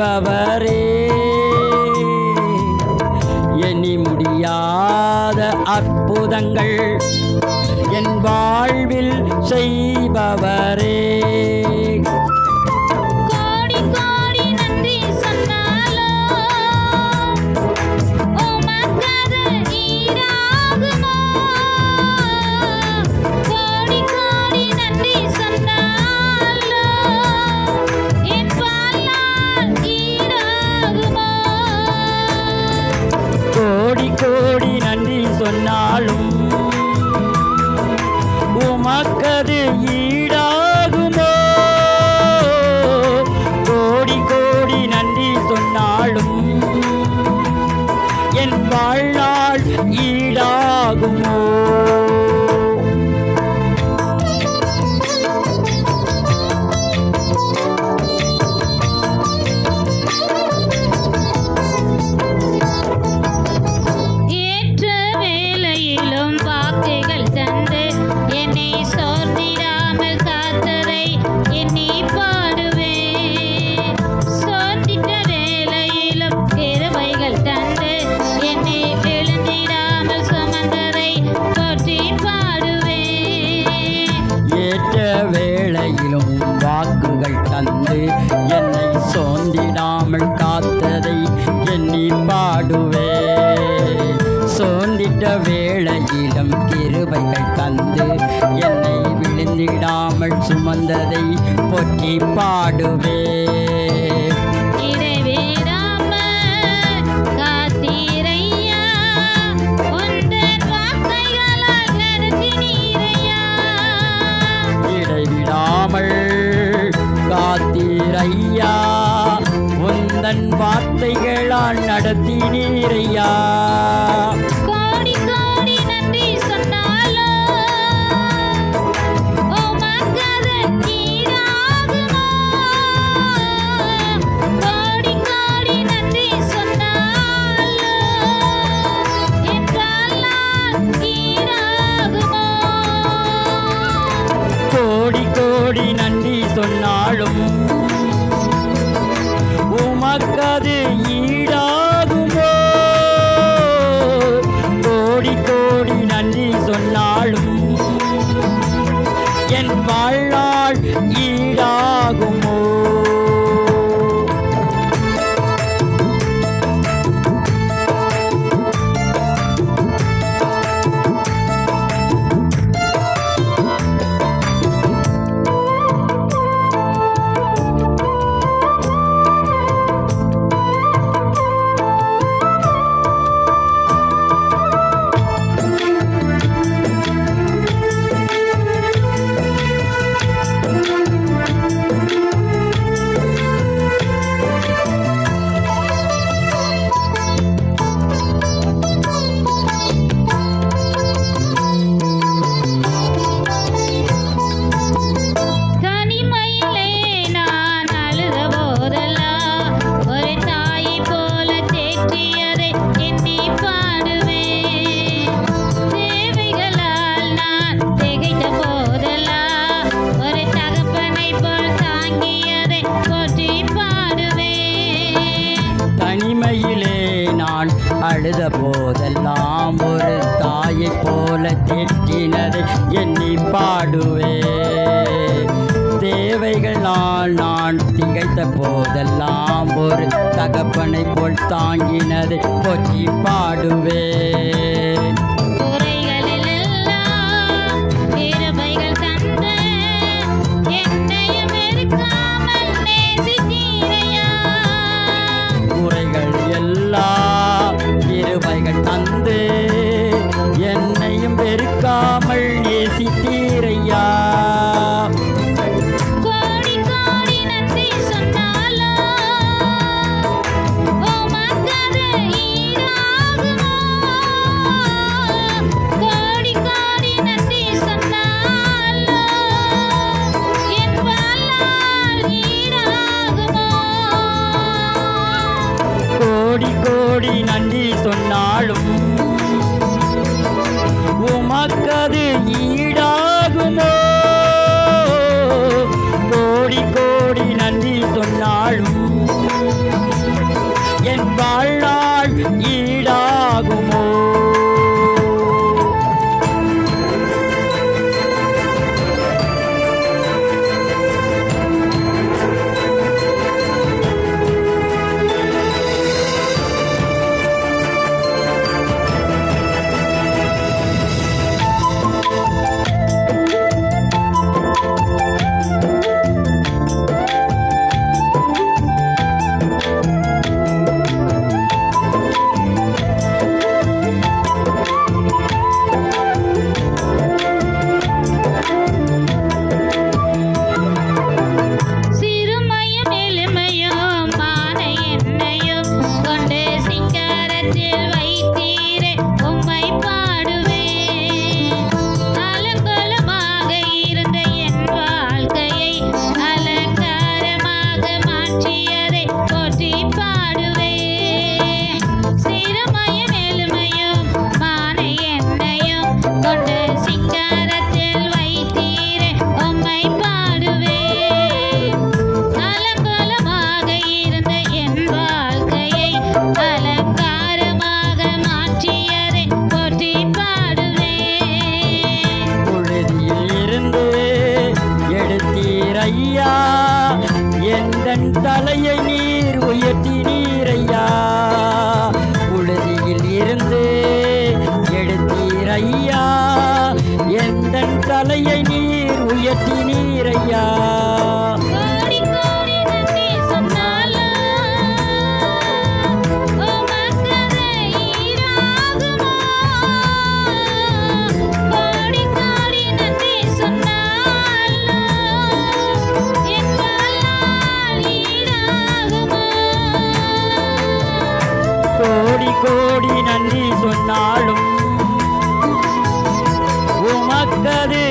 என்பவரே. எண்ணி முடியாத அற்புதங்கள் என் வாழ்வில் செய்பவரே. கோடி நன்றி சொன்னாலும் உமக்கது ஈ பாடுவே. காத்தீரையா உந்தன் வார்த்தைகளால் நடத்தினீரையா. uma cadeirinha தாயை போல திட்டினதை எண்ணி பாடுவே தேவைகள் நான் நான் திகைத்த போதெல்லாம் ஒரு தகப்பனை போல் தாங்கினதை போற்றி பாடுவே வெறுக்காமல் நேசித்தீர். ஐயா. எந்தன் தலையை நீர் உயர்த்தி நீரையா புழுதியில் இருந்து எடுத்தீர் ஐயா எந்தன் தலையை நீர் உயர்த்தி நீரையா நன்றி சொன்னாலும் உமக்கது